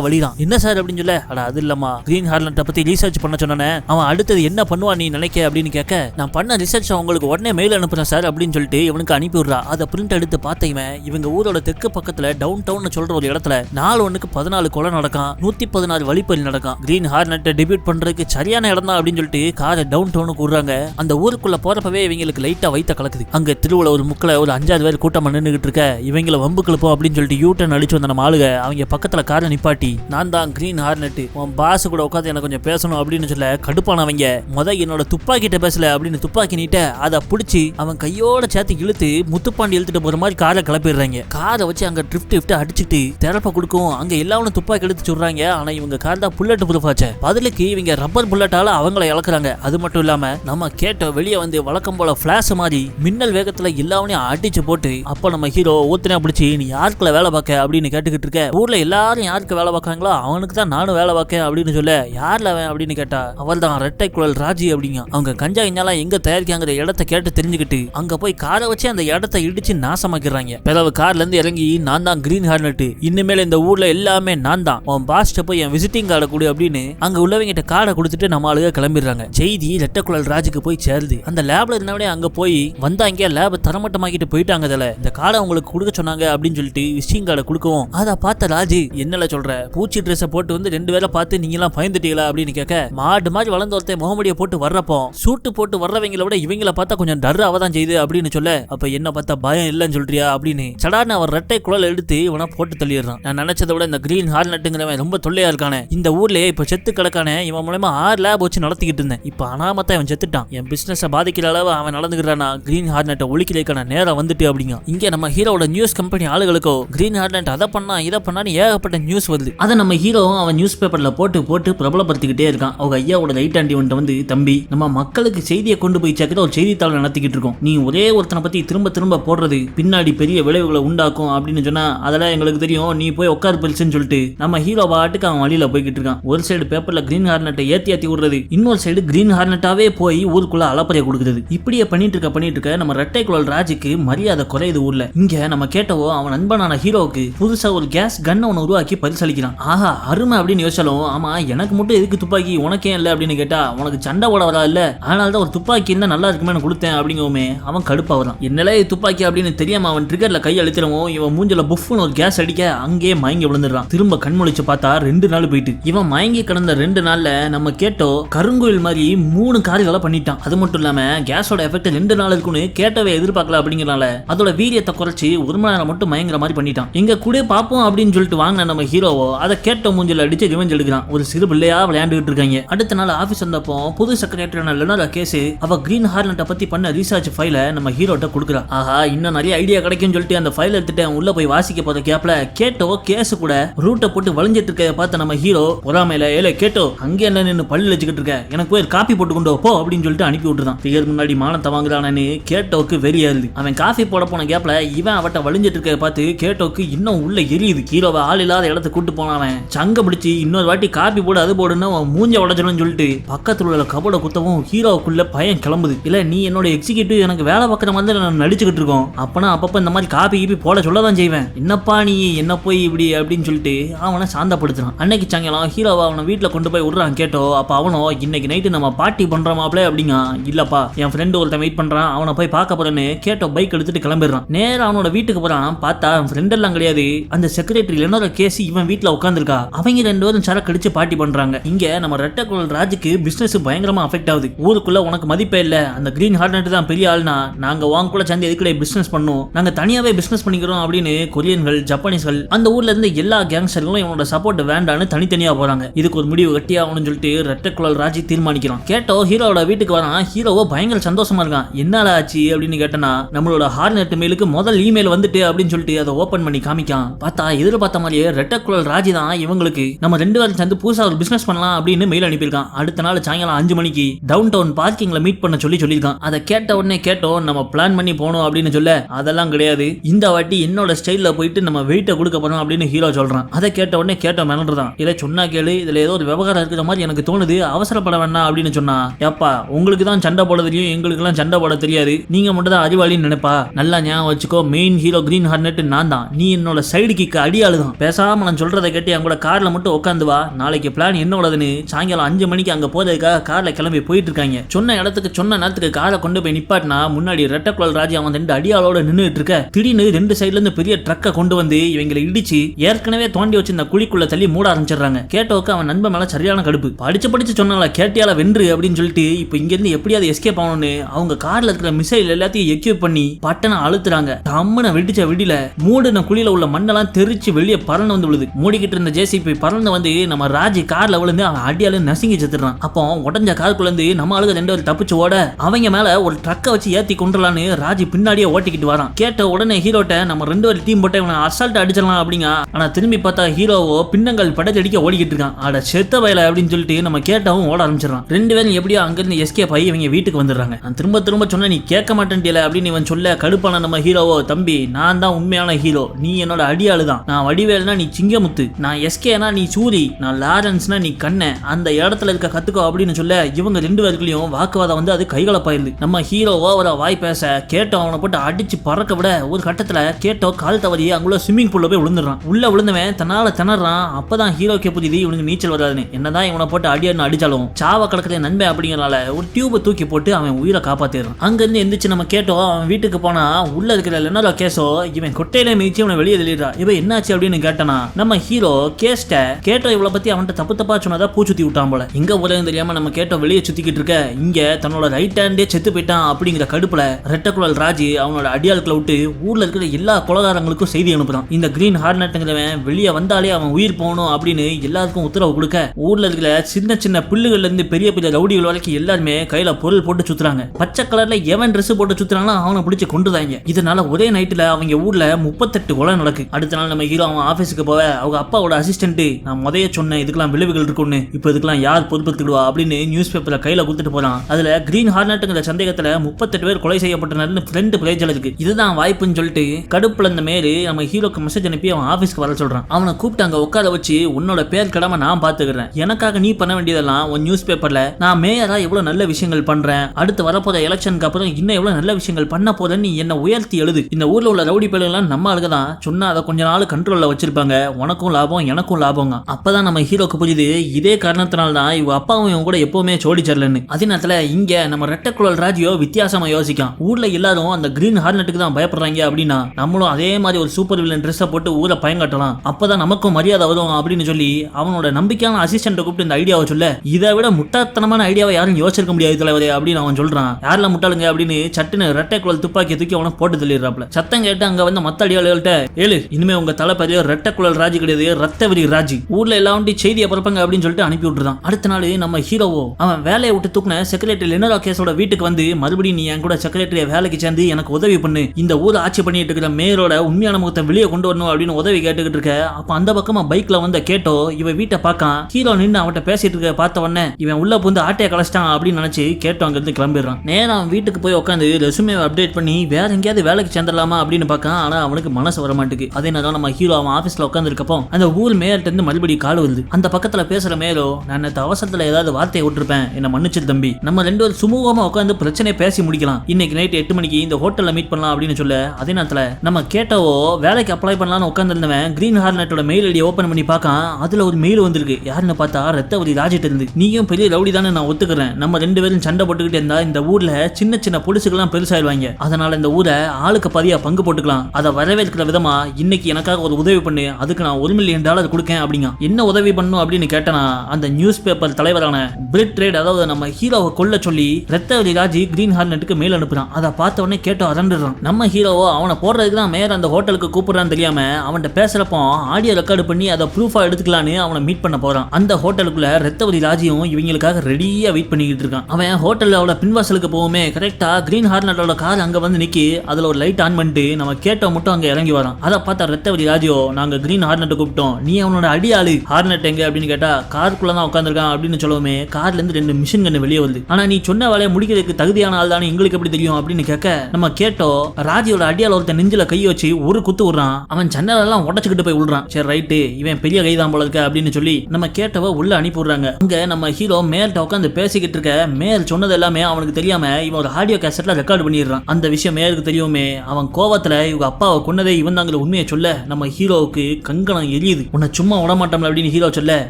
வழிதான் என்ன சார் அப்படின்னு சொல்ல? அட அது இல்லம்மா. கிரீன் ஹார்லண்ட பத்தி ரீசர்ச் பண்ண சொன்னேன். அவன் அடுத்தது என்ன பண்ணுவா நீ நினைக்க அப்படின்னு கேட்க நான் பண்ண ரிசர்ச் உங்களுக்கு உடனே மெயில் அனுப்புறேன் சார் அப்படின்னு சொல்லிட்டு இவனுக்கு அனுப்பி விடுறா. அதை பிரிண்ட் எடுத்து பார்த்த இவன் இவங்க ஊரோட தெற்கு பக்கத்துல டவுன் டவுன் சொல்ற ஒரு இடத்துல நாலு ஒண்ணுக்கு பதினாலு கொலை நடக்கும் நூத்தி பதினாறு வழிப்பறி நடக்கும் கிரீன் ஹார்னட்டை டெபியூட் பண்றதுக்கு சரியான இடம் தான் அப்படின்னு சொல்லிட்டு காரை டவுன் டவுனுக்கு விடுறாங்க. அந்த ஊருக்குள்ள போறப்பவே இவங்களுக்கு லைட்டா வைத்த கலக்குது. அங்க திருவிழா ஒரு முக்கில் ஒரு அஞ்சாறு பேர் கூட்டம் நின்றுகிட்டு இருக்க இவங்கள வம்பு கிளப்போம் அப்படின்னு சொல்லிட்டு யூ டர்ன் அடிச்சு வந்த நம்ம ஆளுக அவங்க பக்கத்துல காரை நிப்பாட்டி நான் தான் கிரீன் ஹார்னட் உன் பாஸ் கூட உட்காந்து எனக்கு கொஞ்சம் பேசணும் அப்படின்னு சொல்ல கடுப்பானவங்க. முத என்னோட துப்பாக்கிட்ட பேசல அப்படின்னு துப்பாக்கி நீட்ட அதை பிடிச்சி அவன் கையோட சேர்த்து இழுத்து முத்துப்பாண்டி இழுத்துட்டு போற மாதிரி காரை கிளப்பிடுறாங்க. காரை வச்சு அங்க ட்ரிஃப்ட் ட்ரிஃப்ட் அடிச்சுட்டு திறப்ப கொடுக்கும். அங்க எல்லாரும் துப்பாக்கி எடுத்து சொல்றாங்க ஆனா இவங்க கார் தான் புல்லட் ப்ரூஃப் ஆச்சு பதிலுக்கு இவங்க ரப்பர் புல்லட்டால அவங்கள இழக்குறாங்க. அது மட்டும் இல்லாம நம்ம கேட்ட வெளியே வந்து வழக்கம் போல பிளாஷ் மாதிரி மின்னல் வேகத்துல எல்லாவனையும் அடிச்சு போட்டு அப்ப நம்ம ஹீரோ ஊத்தனை பிடிச்சி நீ யாருக்குள்ள வேலை பார்க்க அப்படின்னு கேட்டுக்கிட்டு இருக்க ஊர்ல எல்லாரும் யாருக்கு வேலை பார்க்கறாங்களோ அவனுக்கு தான் நானும் வேலை பார்க்க அப்படின்னு சொல்ல யார்ல அவன்? அப்படின்னு கேட்டா அவர் தான் ரெட்டை குழல் ராஜி அப்படிங்க. அவங்க கஞ்சா இஞ்சாலாம் எங்க தயாரிக்காங்கிற இடத்த கேட்டு தெரிஞ்சுக்கிட்டு அங்க போய் காரை வச்சு அந்த இடத்த இடிச்சு நாசமாக்கிறாங்க பிறகு கார்ல இருந்து இறங்கி நான் தான் கிரீன் ஹார்னட் இனிமேல் இந்த ஊர்ல எல்லாமே நான் தான். உன் பாஸ்ட போய் என் விசிட்டிங் கார்டை கொடு அப்படின்னு அங்க உள்ளவங்கிட்ட கார்டை கொடுத்துட்டு நம்ம ஆளுக கிளம்பிடுறாங்க. செய்தி ரெட்டக்குழல் ராஜுக்கு போய் சேருது. அந்த லேப்ல இருந்தவனே அங்க போய் வந்தாங்க லேப தரமட்டமாக்கிட்டு போயிட்டாங்க அதுல இந்த கார்டை உங்களுக்கு கொடுக்க சொன்னாங்க அப்படின்னு சொல்லிட்டு விசிட்டிங் கொடுக்கவும் அதை பார்த்த ராஜி என்னல சொல்ற? பூச்சி ட்ரெஸ்ஸை போட்டு வந்து ரெண்டு பேரை பார்த்து நீங்க எல்லாம் பயந்துட்டீங்களா? அப்படின்னு கேட்க மாடு மாதிரி வளர்ந்த ஒருத்தன் முகமடிய போட்டு வர்றப்போ சூட்டு போட்டு வர்றவங்கள விட இவங்கள பார்த்தா கொஞ்சம் டர் அவதான் செய்யுது அப்படின்னு சொல்ல அப்ப என்ன பார்த்தா பயம் இல்லைன்னு சொல்றியா? அப்படின்னு சடார்னு அவர் ரெட்டை குழல் எடுத்து இவனை போட்டு தள்ளிடுறான். நான் நினைச்சதை விட இந்த கிரீன் ஹார்னட்டுங்கிறவன் ரொம்ப தொல்லையா இருக்கானே. இந்த ஊர்லயே இப்ப செத்து கிடக்கானே இவன் மூலமா ஆறு லேப் வச்சு நடத்திக்கிட்டு இருந்தேன். இப்ப அனாமத்தா இவன் செத்துட்டான். என் பிசினஸ பாதிக்கிற அளவு அவன் நடந்துக்கிறானா? கிரீன் ஹார்னட்டை ஒழிக்கிறதுக்கான நேரம் வந்துட்டு அப்படிங்க இங்க நம்ம ஹீரோட நியூஸ் கம்பெனி ஆளுகளுக்கோ கிரீன் ஹார்னட் அதை பண்ணா இதை பண்ணான்னு ஏகப்பட்ட நியூஸ் வருது. அதை நம்ம ஹீரோ அவன் நியூஸ் பேப்பர்ல போட்டு போட்டு பிரபலப்படுத்திக்கிட்டே இருக்கான். அவங்க ஐயாவோட ரைட் ஆண்டி வந்துட்டு வந்து தம்பி நம்ம மக்களுக்கு செய்தியை கொண்டு போய் சேர்க்கிற ஒரு செய்தித்தாள் நடத்திக்கிட்டு இருக்கோம். நீ ஒரே ஒருத்தனை பத்தி திரும்ப திரும்ப போடுறது பின்னாடி பெரிய விளைவுகளை உண்டாக்கும் அப்படின்னு சொன்னா அதெல்லாம் எங்களுக்கு தெரியும். நீ போய் உட்கார் பெருசுன்னு சொல்லிட்டு நம்ம ஹீரோ பாட்டுக்கு அவன் வழியில போய்கிட்டு இருக்கான். ஒரு சைடு பேப்பர்ல கிரீன் ஹார்னட்டை ஏத்தி ஏத்தி விடுறது இன்னொரு சைடு கிரீன் ஹார்னட்டாவே போய் ஊருக்குள்ள அலப்பறைய கொடுக்குறது. இப்படியே பண்ணிட்டு இருக்க பண்ணிட்டு இருக்க நம்ம ரெட்டை குழல் ராஜுக்கு மரியாதை குறையுது ஊர்ல. இங்க நம்ம கேட்டவோ அவன் நண்பனான ஹீரோவுக்கு புதுசா ஒரு கேஸ் கன் அவனை உருவாக்கி பரிசளிக்கிறான். ஆஹா அருமை அப்படின்னு யோசிச்சாலும் ஆமா எனக்கு மட்டும் எதுக்கு துப்பாக்கி? உனக்கே இல்லை அப்படின்னு கேட்டா உனக்கு சண்டை ஓட வரா இல்ல அதனால தான் ஒரு துப்பாக்கி இருந்தா நல்லா இருக்குமே கொடுத்தேன் அப்படிங்கவுமே அவன் கடுப்பா வரான். என்னலே துப்பாக்கி அப்படின்னு தெரியாம அவன் ட்ரிகர்ல கை அழுத்திடவும் இவன் மூஞ்சல புஃப்னு ஒரு கேஸ் அடிக்க அங்கேயே மயங்கி விழுந்துடுறான். திரும்ப கண்முழிச்சு பார்த்தா ரெண்டு நாள் போயிட்டு. இவன் மயங்கி கிடந்த ரெண்டு நாள்ல நம்ம கேட்டோ கருங்கோயில் மாதிரி மூணு காரியங்களை பண்ணிட்டான். அது மட்டும் இல்லாம கேஸோட எஃபெக்ட் ரெண்டு நாள் இருக்குன்னு கேட்டவே எதிர்பார்க்கல அப்படிங்கறனால அதோட வீரியத்தை குறைச்சி ஒரு மணி நேரம் மட்டும் மயங்குற மாதிரி பண்ணிட்டான். இங்கே கூட பார்ப்போம் அப்படின்னு சொல்லிட்டு வாங்கின நம்ம ஹீரோவோ அதை கேட்ட மூஞ்சில் அடிச்சு ரிவெஞ்ச் எடுக்கிறான். ஒரு சிறு பிள்ளையா விளையாண்டுகிட்டு இருக்காங்க. அடுத்த நாள் ஆஃபீஸ் வந்தப்போ புது செக்ரட்டரியான லெனோரா கேஸ் அவ கிரீன் ஹார்னட்டை பத்தி பண்ண ரீசர்ச் ஃபைலை நம்ம ஹீரோட்ட கொடுக்குறா. ஆஹா இன்னும் நிறைய ஐடியா கிடைக்கும்னு சொல்லிட்டு அந்த ஃபைல் எடுத்துட்டு உள்ள போய் வாசிக்க போகிற கேப்ல கேட்டோ கேஸ் கூட ரூட்டை போட்டு வளைஞ்சிட்டு இருக்க பார்த்த நம்ம ஹீரோ பொறாமையில ஏல கேட்டோ அங்கே என்ன நின்று பல்லு வச்சுக்கிட்டு இருக்க? எனக்கு போய் காப்பி போட்டு கொண்டு போ அப்படின்னு சொல்லிட்டு அனுப்பி விட்டுறான். பிகர் முன்னாடி மானத்தை வாங்குறானு கேட்டோக்கு வெறியாருது அவன் காஃபி போட போன கேப்ல இவன் அவட்ட வளைஞ்சிட்டு இருக்க பார்த்து கேட்டோக்கு இன்னும் உள்ள எரியுது. கீழே ஆள் இல்லாத இடத்த கூட்டு போனான். சங்க பிடிச்சி இன்னொரு வாட்டி காப்பி போடு அது போடுன்னு அவன் மூஞ்ச உடச்சிடணும்னு சொல்லிட்டு பக்கத்தில் உள்ள கபோட குத்தவும் ஹீரோவுக்குள்ள பயம் கிளம்புது. இல்ல நீ என்னோட எக்ஸிக்யூட்டிவ் எனக்கு வேலை பார்க்குற மாதிரி நான் நடிச்சுக்கிட்டு இருக்கோம். அப்பனா அப்பப்ப இந்த மாதிரி காப்பி கீப்பி போட சொல்ல தான் செய்வேன். என்னப்பா நீ என்ன போய் இப்படி அப்படின்னு சொல்லிட்டு அவனை சாந்தப்படுத்துறான். அன்னைக்கு சங்கலாம் ஹீரோவை அவனை வீட்டில் கொண்டு போய் விடுறான் கேட்டோ. அப்போ அவனோ இன்னைக்கு நைட்டு நம்ம பார்ட்டி பண்றோமாப்ல அப்படிங்க. இல்லப்பா என் ஃப்ரெண்டு ஒருத்தன் வெயிட் பண்ணுறான் அவனை போய் பார்க்க போறேன்னு கேட்டோ பைக் எடுத்துட்டு கிளம்பிடுறான். நேரம் அவனோட வீட்டுக்கு போறான். பார்த்தா அவன் ஃப்ரெண்டெல்லாம் எல்லாம் கிடையாது. அந்த செக்ரட்டரி என்னோட கேஸ் இவன் வீட்டில் உட்காந்துருக்கா அவங்க ரெண்டு பேரும் சரக்கு அடிச்சு பாட்டி பண்றாங்க. இங்க நம்ம ரெட்ட குழல் ராஜுக்கு பிசினஸ் பயங்கரமா அஃபெக்ட் ஆகுது. ஊருக்குள்ள உனக்கு மதிப்பே இல்ல. அந்த கிரீன் ஹார்னட் தான் பெரிய ஆள்னா நாங்க வாங்க கூட சேர்ந்து எதுக்குடைய பிசினஸ் பண்ணோம்? நாங்க தனியாவே பிசினஸ் பண்ணிக்கிறோம் அப்படின்னு கொரியன்கள் ஜப்பானீஸ்கள் அந்த ஊர்ல இருந்து எல்லா கேங்ஸ்டர்களும் இவனோட சப்போர்ட் வேண்டான்னு தனித்தனியா போறாங்க. இதுக்கு ஒரு முடிவு கட்டி ஆகணும்னு சொல்லிட்டு ரெட்டை குழல் ராஜி தீர்மானிக்கிறான். கேட்டோ ஹீரோவோட வீட்டுக்கு வரான். ஹீரோவோ பயங்கர சந்தோஷமா இருக்கான். என்னடா ஆச்சு? அப்படின்னு கேட்டனா நம்மளோட ஹார்னெட் மெயிலுக்கு முதல் இமெயில் வந்துட்டு அப்படின்னு சொல்லிட்டு அதை ஓபன் பண்ணி காமிக்கான். பார்த்தா எதிர்பார்த்த மாதிரியே ரெட்டை குழல் ராஜி தான் இவங்களுக்கு. நம்ம ரெண்டு பேரும் சேர்ந்து புதுசாக ஒரு பிசினஸ் பண்ணலாம் அப்படின்னு மெயில் அனுப்பியிருக்கான். அடுத்த நாள் சாயங்காலம் அஞ்சு மணிக்கு டவுன் டவுன் பார்க்கிங்ல மீட் பண்ண சொல்லி சொல்லியிருக்கான். அதை கேட்ட உடனே கேட்டோம் நம்ம பிளான் பண்ணி போகணும் அப்படின்னு சொல்ல அதெல்லாம் கிடையாது. இந்த வாட்டி என்னோட ஸ்டைலில் போயிட்டு நம்ம வெயிட்டை கொடுக்க போறோம் அப்படின்னு ஹீரோ சொல்கிறான் அதை கேட்ட உடனே கேட்டோம் தான் இதை சொன்னா கேளு இதில் ஏதோ ஒரு விவகாரம் இருக்கிற மாதிரி எனக்கு தோணுது அவசரப்பட வேண்டாம் அப்படின்னு சொன்னா. ஏப்பா உங்களுக்கு தான் சண்டை போட தெரியும் எங்களுக்கெல்லாம் சண்டை போட தெரியாது. நீங்க மட்டும் தான் அறிவாளின்னு நினைப்பா. நல்லா ஞாபகம் வச்சுக்கோ மெயின் ஹீரோ கிரீன் ஹார்னெட் நான் தான். நீ என்னோட சைடு கிக்கு அடியாளு தான் பேசாம நான் சொல்றதை கேட்டு என் கூட கார்ல மட்டும் உட்காந்து வா. நாளைக்கு பிளான் என்னோடதுன்னு சாயங்காலம் அஞ்சு மணிக்கு அங்க போறதுக்காக கார்ல கிளம்பி போயிட்டு இருக்காங்க. சொன்ன இடத்துக்கு சொன்ன நேரத்துக்கு காரை கொண்டு போய் நிப்பாட்டினா முன்னாடி ரெட்டக்குழல் ராஜா அவன் ரெண்டு அடியாளோட நின்றுட்டு இருக்க. திடீர்னு ரெண்டு சைடுல இருந்து பெரிய ட்ரக்கை கொண்டு வந்து இவங்களை இடிச்சு ஏற்கனவே தோண்டி வச்சிருந்த குழிக்குள்ள தள்ளி மூட ஆரம்பிச்சிடுறாங்க. கேட்டோக்கு அவன் நண்பன் மேல சரியான கடுப்பு. படிச்சு படிச்சு சொன்னால கேட்டியால வென்று அப்படின்னு சொல்லிட்டு இப்போ இங்க இருந்து எப்படியாவது எஸ்கேப் ஆகணும்னு அவங்க கார்ல இருக்கிற மிசைல் எல்லாத்தையும் எக்யூப் பண்ணி பட்டனை அழுத்துறாங்க. தம்மனை வெடிச்ச வெடியில மூடின குழியில உள்ள மண்ணெல்லாம் தெரிச்சு வெளியே பறந்து வந்து விழுது. மூடிக்கிட்டு இருந்த ஜேசிபி பறந்து வந்து நம்ம ராஜி கார்ல விழுந்து அவன் அடியால நசுங்கி செத்துறான் அப்போ உடஞ்ச காருக்குள்ள இருந்து நம்ம ஆளுங்க ரெண்டு பேரும் தப்பிச்சு ஓட அவங்க மேல ஒரு ட்ரக்கை வச்சு ஏத்தி கொண்டுலான்னு ராஜி பின்னாடியே ஓட்டிக்கிட்டு வரான். கேட்ட உடனே ஹீரோட்ட நம்ம ரெண்டு பேரும் டீம் போட்டு இவனை அசால்ட் அடிச்சிடலாம் அப்படிங்க. ஆனா திரும்பி பார்த்தா ஹீரோவோ பின்னங்கள் படத்தடிக்க ஓடிக்கிட்டு இருக்கான். அட செத்த வயல அப்படின்னு சொல்லிட்டு நம்ம கேட்டவும் ஓட ஆரம்பிச்சிடறான். ரெண்டு பேரும் எப்படியோ அங்கிருந்து எஸ்கேப் ஆகி இவங்க வீட்டுக்கு வந்துடுறாங்க. நான் திரும்ப திரும்ப சொன்ன நீ கேட்க மாட்டேன்டியல அப்படின்னு இவன் சொல்ல கடுப்பான நம்ம ஹீரோவோ தம்பி நான் தான் உண்மையான ஹீரோ நீ என்னோட அடியாளு தான் நான் வடிவேல்னா நீ சிங்கமுத்து நான் எஸ்கேனா நீ சூரி நான் லாரன்ஸ்னா நீ கண்ண. அந்த இடத்துல இருக்க கத்துக்கோ அப்படின்னு சொல்ல இவங்க ரெண்டு பேருக்குள்ளயும் வாக்குவாதம் வந்து அது கைகலப்பாயிருது நம்ம ஹீரோ ஓவரா வாய் பேச கேட்டோ அவனை போட்டு அடிச்சு பறக்க விட ஒரு கட்டத்துல கேட்டோ கால் தவறி அங்குள்ள ஸ்விம்மிங் பூல்ல போய் விழுந்துடுறான். உள்ள விழுந்தவன் தன்னால திணறான் அப்பதான் ஹீரோக்கே புரியுது இவனுக்கு நீச்சல் வராதுன்னு. என்னதான் இவனை போட்டு அடியான்னு அடிச்சாலும் சாவ கிடக்குற நண்பன் அப்படிங்கறனால ஒரு டியூபை தூக்கி போட்டு அவன் உயிரை காப்பாத்திடுறான். அங்க இருந்து எந்திரிச்சு நம்ம கேட்டோம் அவன் வீட்டுக்கு போனா உள்ள இருக்கிற லெனரோ கேஸோ இவன் கொட்டையில மீச்சு அவனை வெளியே தள்ளிடுறா இவன் என்னாச்சு அப்படின்னு கேட்டானா நம்ம ஹீரோ கேஸ்ட கேட்டோ இவளை பத்தி அவன்கிட்ட தப்பு தப்பா சொன்னதா பூச்சுத்தி விட்டான் போல. இங்க உலகம் தெரியாம நம்ம கேட்டோ வெளியே சுத்திக்கிட்டு இருக்க இங்க தன்னோட ரைட் ஹேண்டே செத்து போயிட்டான் அப்படிங்கிற கடுப்புல ரெட்டக்குழல் ராஜி அவனோட அடியாளுக்களை விட்டு ஊர்ல இருக்கிற எல்லா கொலகாரங்களுக்கும் செய்தி அனுப்புறான். இந்த கிரீன் ஹார்னட்டுங்கிறவன் வெளியே வந்தாலே அவன் உயிர் போகணும் அப்படின்னு எல்லாருக்கும் உத்தரவு கொடுக்க ஊர்ல இருக்கிற சின்ன சின்ன பில்லுகள்ல இருந்து பெரிய பெரிய ரவுடிகள் வரைக்கும் எல்லாருமே கையில பொருள் போட்டு சுத்துறாங்க. பச்சை கலர்ல எவன் ட்ரெஸ் போட்டு சுத்துறாங்களோ அவனை பிடிச்சி கொண்டுதாங்க இதனால ஒரே நைட்ல அவங்க ஊர்ல முப்பத்தெட்டு கொலை நடக்கு. அடுத்த நாள் நம்ம ஹீரோ அவன் ஆஃபீஸுக்கு போக அவங்க அப்பாவோட அசிஸ்டன்ட் நான் முதைய சொன்னேன் இதுக்கெல்லாம் விளைவுகள் இருக்கும்னு. இப்போ இதுக்கெல்லாம் யார் பொறுப்பெடுத்துடுவா அப்படின்னு நியூஸ் பேப்பரில் கையில் கொடுத்துட்டு போகிறான் அதில் கிரீன் ஹார்னட்டுங்கிற சந்தேகத்துல முப்பத்தெட்டு பேர் கொலை செய்யப்பட்டனர்னு ஃப்ரெண்டு பிரேஜல் இருக்கு. இதுதான் வாய்ப்புன்னு சொல்லிட்டு கடுப்புல இந்த மாரி நம்ம ஹீரோக்கு மெசேஜ் அனுப்பி அவன் ஆஃபீஸ்க்கு வர சொல்கிறான் அவனை கூப்பிட்டு அங்கே உட்கார வச்சு உன்னோட பேர் கடமை நான் பார்த்துக்கிறேன் எனக்காக நீ பண்ண வேண்டியதெல்லாம் உன் நியூஸ் பேப்பரில் நான் மேயராக எவ்வளோ நல்ல விஷயங்கள் பண்ணுறேன் அடுத்து வரப்போகிற எலெக்ஷனுக்கு அப்புறம் இன்னும் எவ்வளோ நல்ல விஷயங்கள் பண்ண போறேன்னு என்னை உயர்த்தி எழுது. இந்த ஊரில் உள்ள ரவுடி பேருலாம் நம்ம அழகு தான் சொன்னால் அதை கொஞ்ச நாள் கண்ட்ரோலில் வச்சிருப்பாங்க. உனக்கும் லாபம் எனக்கும் லாபங்க. அப்பதான் நம்ம ஹீரோக்கு புரியுது. இதே காரணத்தினால தான் இவ அப்பாவும் இவன் கூட எப்பவுமே சோடிச்சர்லன்னு அதே நேரத்தில் இங்கே நம்ம ரெட்டக்குழல் ராஜியோ வித்தியாசமாக யோசிக்கான். ஊரில் எல்லாரும் அந்த கிரீன் ஹார்னட்டுக்கு தான் பயப்படுறாங்க அப்படின்னா நம்மளும் அதே மாதிரி ஒரு சூப்பர் வில்லன் ட்ரெஸ்ஸை போட்டு ஊரை பயங்கட்டலாம். அப்போ தான் நமக்கும் மரியாதை வரும் அப்படின்னு சொல்லி அவனோட நம்பிக்கையான அசிஸ்டன்ட்டை கூப்பிட்டு இந்த ஐடியாவை சொல்ல இதை விட முட்டாத்தனமான ஐடியாவை யாரும் யோசிச்சிருக்க முடியாது தலைவரே அப்படின்னு அவன் சொல்கிறான் யாரெல்லாம் முட்டாளுங்க அப்படின்னு சட்டுன்னு ரெட்டை குழல் துப்பாக்கி தூக்கி அவனை போட்டு தள்ளிடுறாப்ல சத்தம் கேட்டு அங்கே வந்து மற்ற அடியாளர்கள்ட்ட ஏழு இனிமே உங்க தளபதியோ ரெட்டை குழல் ராஜி கிடையாது. ரத்தவரி ராஜி. ஊர்ல எல்லாம் செய்தியை பரப்புங்க அப்படின்னு சொல்லிட்டு அனுப்பி விட்டுறான் அடுத்த நாள் நம்ம ஹீரோவோ அவன் வேலையை விட்டு தூக்குன செக்ரட்டரி லெனரா கேஸோட வீட்டுக்கு வந்து மறுபடியும் நீ என் கூட செக்ரட்டரிய வேலைக்கு சேர்ந்து எனக்கு உதவி பண்ணு. இந்த ஊர் ஆட்சி பண்ணிட்டு இருக்கிற மேயரோட உண்மையான முகத்தை வெளியே கொண்டு வரணும் அப்படின்னு உதவி கேட்டுக்கிட்டு இருக்க. அப்ப அந்த பக்கமா பைக்ல வந்த கேட்டோ இவ வீட்டை பார்க்கான். ஹீரோ நின்று அவன்கிட்ட பேசிட்டு இருக்க பார்த்த உடனே இவன் உள்ள புந்து ஆட்டையை கலைச்சிட்டான் அப்படின்னு நினைச்சு கேட்டோ அங்கிருந்து கிளம்பிடுறான். நேரம் வீட்டுக்கு போய் உட்காந்து ரெசுமே அப்டேட் பண்ணி வேற எங்கேயாவது வேலைக்கு சேர்ந்துடலாமா அப்படின்னு பார்க்கான். ஆனா அவனுக்கு மனசு வர மாட்டேங்குது. அதே நேரம் நம்ம ஹீரோ அவன் ஆபீஸ்ல உட்காந்து இருக்கப்போ அந்த ஊர் மேயர்ட்ட இருந்து மறுபடியும் கால் வருது. அந்த பக்கத்துல பேசுற மேலோ நான் நேத்து அவசரத்துல ஏதாவது வார்த்தையை விட்டுருப்பேன் என்ன மன்னிச்சிரு தம்பி. நம்ம ரெண்டு பேரும் சுமூகமா உட்காந்து பிரச்சனையை பேசி முடிக்கலாம். இன்னைக்கு நைட் எட்டு மணிக்கு இந்த ஹோட்டல்ல மீட் பண்ணலாம் அப்படின்னு சொல்ல அதே நேரத்துல நம்ம கேட்டவோ வேலைக்கு அப்ளை பண்ணலாம்னு உட்காந்துருந்தவன் கிரீன் ஹார்னட்டோட மெயில் ஐடி ஓபன் பண்ணி பார்க்கான். அதுல ஒரு மெயில் வந்திருக்கு. யாருன்னு பார்த்தா ரத்தவதி ராஜிட்ட இருந்து. நீயும் பெரிய ரவுடி தானே நான் ஒத்துக்கிறேன். நம்ம ரெண்டு பேரும் சண்டை போட்டுக்கிட்டு இருந்தா இந்த ஊர்ல சின்ன சின்ன பொலிசுக்கெல்லாம் பெருசாயிருவாங்க. அதனால இந்த ஊரை ஆளுக்கு பதியா பங்கு போட்டுக்கலாம். அதை வரவேற்கிற விதமா இன்னைக்கு எனக்காக ஒரு உதவி பண்ணு அதுக்கு நான் ஒரு மில்லியன் டாலர் கொடுக்கேன் அப்படிங்க. என்ன உதவி பண்ணும் அப்படின்னு கேட்டனா அந்த நியூஸ் பேப்பர் தலைவரான பிரிட் ரேட் அதாவது நம்ம ஹீரோவை கொல்ல சொல்லி ரத்தவரி ராஜி கிரீன் ஹார்னட்டுக்கு மெயில் அனுப்புறான். அதை பார்த்த உடனே கேட்டு அரண்டுறான். நம்ம ஹீரோவோ அவனை போடுறதுக்கு தான் மேயர் அந்த ஹோட்டலுக்கு கூப்பிடுறான்னு தெரியாம அவன்கிட்ட பேசுறப்போ ஆடியோ ரெக்கார்டு பண்ணி அதை ப்ரூஃபா எடுத்துக்கலான்னு அவனை மீட் பண்ண போறான். அந்த ஹோட்டலுக்குள்ள ரத்தவரி ராஜியும் இவங்களுக்காக ரெடியா வெயிட் பண்ணிக்கிட்டு இருக்கான். அவன் ஹோட்டல்ல அவளோட பின்வாசலுக்கு போகுமே கரெக்டா கிரீன் ஹார்னட்டோட கார் அங்க வந்து நிக்கி அதுல ஒரு லைட் ஆன் பண்ணிட்டு நம்ம கேட்டோம் மட்டும் அங்க இறங்கி வரான். அதை பார்த்தா ரத்தவரி ராஜியோ நாங்கள் கிரீன் ஹார்னட்டை கூப்பிட்டோம். நீ அவனோட அடியாளு ஹார்னட் எங்க அப்படின்னு கேட்டா காருக்குள்ள தான் உட்காந்துருக்கான் அப்படின்னு சொல்லவுமே கார்ல இருந்து ரெண்டு மிஷின் கண்ணு வெளியே வருது. ஆனா நீ சொன்ன வேலையை முடிக்கிறதுக்கு தகுதியான ஆள் தானே எங்களுக்கு எப்படி தெரியும் அப்படின்னு கேட்க நம்ம கேட்டோ ராஜியோட அடியால் ஒருத்தன் நெஞ்சில கையை வச்சு ஒரு குத்து விடுறான். அவன் ஜன்னலெல்லாம் உடச்சிக்கிட்டு உடச்சுக்கிட்டு போய் விடுறான் சரி ரைட்டு இவன் பெரிய கைதான் போல இருக்க அப்படின்னு சொல்லி நம்ம கேட்டவ உள்ள அனுப்பி விடுறாங்க. அங்க நம்ம ஹீரோ மேல்கிட்ட உட்காந்து பேசிக்கிட்டு இருக்க மேல் சொன்னது எல்லாமே அவனுக்கு தெரியாம இவன் ஒரு ஆடியோ கேசட்ல ரெக்கார்ட் பண்ணிடுறான். அந்த விஷயம் மேலுக்கு தெரியுமே அவன் கோவத்துல இவங்க அப்பாவை கொன்னதே இவன் பண்ணாங்கிற உண்மையை சொல்ல நம்ம ஹீரோவுக்கு கங்கணம் எரியுது. உன்னை சும்மா விடமாட்டோம்ல அப்படின்னு ஹீரோ சொல்ல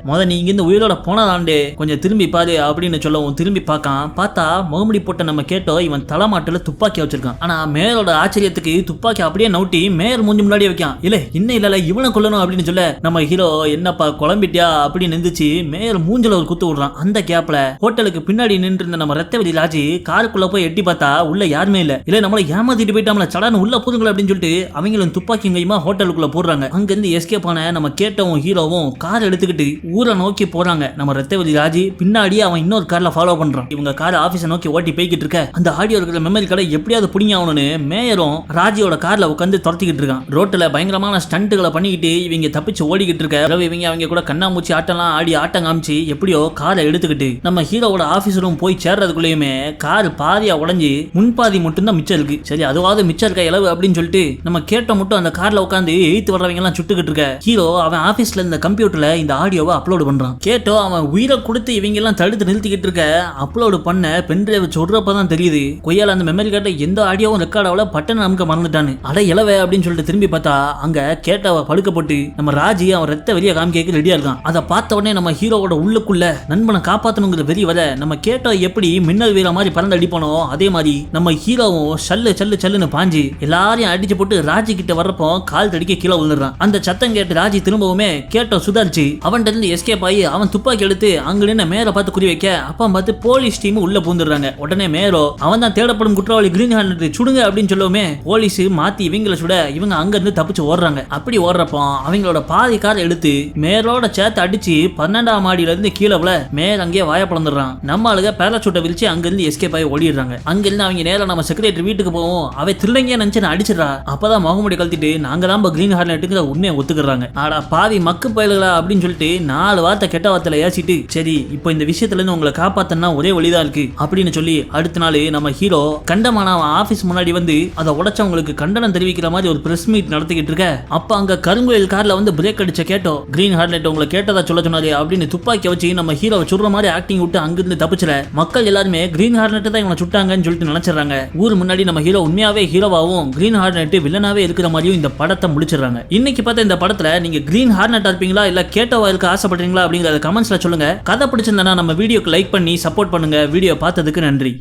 முத நீ இங்கிருந்து உயிரோட போனதாண்டே கொஞ்சம் திரும்பி பாரு அப்படின்னு சொல்லவும் திரும்பி பார்க்கான். பார்த்தா முகமுடி போட்ட நம்ம கேட்டோ இவன் தலைமாட்டில் துப்பாக்கி வச்சிருக்கான். ஆனா மேயரோட ஆச்சரியத்துக்கு துப்பாக்கி அப்படியே நவுட்டி மேயர் மூஞ்சி முன்னாடியே வைக்கான். இல்ல இன்னும் இல்ல இவனை கொல்லணும் அப்படின்னு சொல்ல நம்ம ஹீரோ என்னப்பா குழம்பிட்டியா? அப்படின்னு நின்றுச்சு மேயர் மூஞ்சில ஒரு குத்து விடுறான். அந்த கேப்ல ஹோட்டலுக்கு பின்னாடி நின்று இருந்த நம்ம ரத்தவெளி ராஜி காருக்குள்ள போய் எட்டி பார்த்தா உள்ள யாருமே இல்ல. இல்ல நம்மள ஏமாத்திட்டு போயிட்டாமல சடான்னு உள்ள போதுங்களா அப்படின்னு சொல்லிட்டு அவங்களும் துப்பாக்கி கையுமா ஹோட்டலுக்குள்ள போடுறாங்க. அங்கிருந்து எஸ்கேப் ஆன நம்ம கேட்டவும் ஹீரோவும் கார் எடுத்துக்கிட்டு ஊரை நோக்கி போறாங்க. நம்ம ரத்தவதி ராஜி பின்னாடியே அவன் இன்னொரு கார்ல ஃபாலோ பண்றான். இவங்க கார் ஆபீஸை நோக்கி ஓட்டி போய்கிட்டு இருக்க. அந்த ஆடியோ இருக்கிற மெமரி கடை எப்படியாவது புடிங்க ஆகணும்னு மேயரும் ராஜியோட கார்ல உட்காந்து துரத்திக்கிட்டு இருக்கான். ரோட்டில் பயங்கரமான ஸ்டண்ட்டுகளை பண்ணிக்கிட்டு இவங்க தப்பிச்சு ஓடிக்கிட்டு இருக்க. இவங்க அவங்க கூட கண்ணாமூச்சி ஆட்டம்லாம் ஆடி ஆட்டம் காமிச்சு எப்படியோ காரை எடுத்துக்கிட்டு நம்ம ஹீரோவோட ஆபீஸ் ரூம் போய் சேர்றதுக்குள்ளேயுமே கார் பாதியா உடஞ்சி முன்பாதி மட்டும்தான் மிச்சம் இருக்கு. சரி அதுவாவது மிச்சம் இருக்க இளவு அப்படின்னு சொல்லிட்டு நம்ம கேட்ட மட்டும் அந்த கார்ல உட்காந்து எய்த்து வர்றவங்க எல்லாம் சுட்டுக்கிட்டு இருக்க. ஹீரோ அவன் ஆபீஸ்ல இருந்த கம்ப்யூட்டர்ல இந்த ஆடியோவை அப்லோடு பண்றான். கேட்டோ அவன் உயிரை கொடுத்து இவங்க எல்லாம் தடுத்து நிறுத்திக்கிட்டு இருக்க. அப்லோடு பண்ண பென் டிரைவ் சொல்றப்பதான் தெரியுது. கொய்யால அந்த மெமரி கார்டு எந்த ஆடியோவும் ரெக்கார்ட் ஆகல பட்டன் நமக்கு மறந்துட்டான்னு. அட இளவே அப்படின்னு சொல்லிட்டு திரும்பி பார்த்தா அங்க கேட்டவ படுக்கப்பட்டு நம்ம ராஜி அவன் ரத்த வெளியே காமிக்க ரெடியா இருக்கான். அதை பார்த்த உடனே நம்ம ஹீரோவோட உள்ளுக்குள்ள நண்பனை காப்பாத்தணுங்கிற வெறி வர நம்ம கேட்டோ எப்படி மின்னல் வீர மாதிரி பறந்து அடிப்பானோ அதே மாதிரி நம்ம ஹீரோவும் சல்லு சல்லு சல்லுன்னு பாஞ்சு எல்லாரையும் அடிச்சு போட்டு ராஜி கிட்ட வர்றப்போ கால் தடிக்க கீழே விழுந்துடுறான். அந்த சத்தம் கேட்டு ராஜி திரும்பவுமே கேட்டோ சுதாரிச்சு அவன்கிட்ட இருந்து எஸ்கேப் ஆகி அவன் துப்பாக்கி எடுத்து அங்க நின்று மேல பார்த்து குறி வைக்க அப்பா பார்த்து போலீஸ் டீம் உள்ள பூந்துடுறாங்க உடனே மேரோ அவன் தான் தேடப்படும் குற்றவாளி கிரீன் ஹேண்ட் சுடுங்க அப்படின்னு சொல்லவுமே போலீஸ் மாத்தி இவங்களை சுட இவங்க அங்க இருந்து தப்பிச்சு ஓடுறாங்க. அப்படி ஓடுறப்போ அவங்களோட பாதி காரை எடுத்து மேரோட சேர்த்து அடிச்சு பன்னெண்டாம் மாடியில இருந்து கீழே விழ மேல அங்கேயே வாய பிளந்துடுறான். நம்ம ஆளுங்க பேராசூட்டை விரிச்சு அங்க இருந்து எஸ்கேப் ஆகி ஓடிடுறாங்க. அங்க இருந்து அவங்க நேரம் நம்ம செக்ரட்டரி வீட்டுக்கு போவோம் அவ திருடங்கியா நினைச்சு நான் அடிச்சிடறா. அப்பதான் முகமுடி கழட்டிட்டு நாங்கள் தான் கிரீன் ஹார்னெட்டுங்கிற உண்மையை ஒத்துக்கிறாங்க. ஆடா பாவி மக்கு பயல்களா அப்படின்னு சொல்லிட்டு நாலு வார்த்தை கெட்ட வார்த்தையில ஏசிட்டு சரி இப்போ இந்த விஷயத்துல இருந்து உங்களை காப்பாத்தனா ஒரே வழிதான் இருக்கு அப்படின்னு சொல்லி அடுத்த நாள் நம்ம ஹீரோ கண்டமான அவன் முன்னாடி வந்து அதை உடைச்சவங்களுக்கு கண்டனம் தெரிவிக்கிற மாதிரி ஒரு பிரஸ் மீட் நடத்திக்கிட்டு இருக்க. அப்ப அங்க கருங்குயில் கார்ல வந்து பிரேக் அடிச்ச கேட்டோம். கிரீன் ஹார்னெட் உங்களை கேட்டதா சொல்ல சொன்னாரு அப்படின்னு துப்பாக்கி வச்சு நம்ம ஹீரோவை சுடுற மாதிரி ஆக்டிங் விட்டு அங்கிருந்து தப்பிச்சல. மக்கள் எல்லாருமே கிரீன் ஹார்னெட் தான் இவனை சுட்டாங்கன்னு சொல்லிட்டு நினைச்சிடறாங்க. ஊர் முன்னாடி நம்ம ஹீரோ உண்மையாவே ஹீரோவாகவும் கிரீன் ஹார்னெட் வில்லனாவே இருக்கிற மாதிரியும் இந்த படத்தை முடிச்சிடுறாங்க. இன்னைக்கு பார்த்த இந்த படத்துல நீங்க கிரீன் ஹார்னட் இருப்பீங்களா? இல்ல கேட்டவா வாயிலுக்கு ஆசைப்படுறீங்களா? அப்படிங்கறத கமெண்ட்ஸ்ல சொல்லுங்க. கதை பிடிச்சிருந்தா நம்ம வீடியோக்கு லைக் பண்ணி சப்போர்ட் பண்ணுங்க. வீடியோ பார்த்ததுக்கு நன்றி.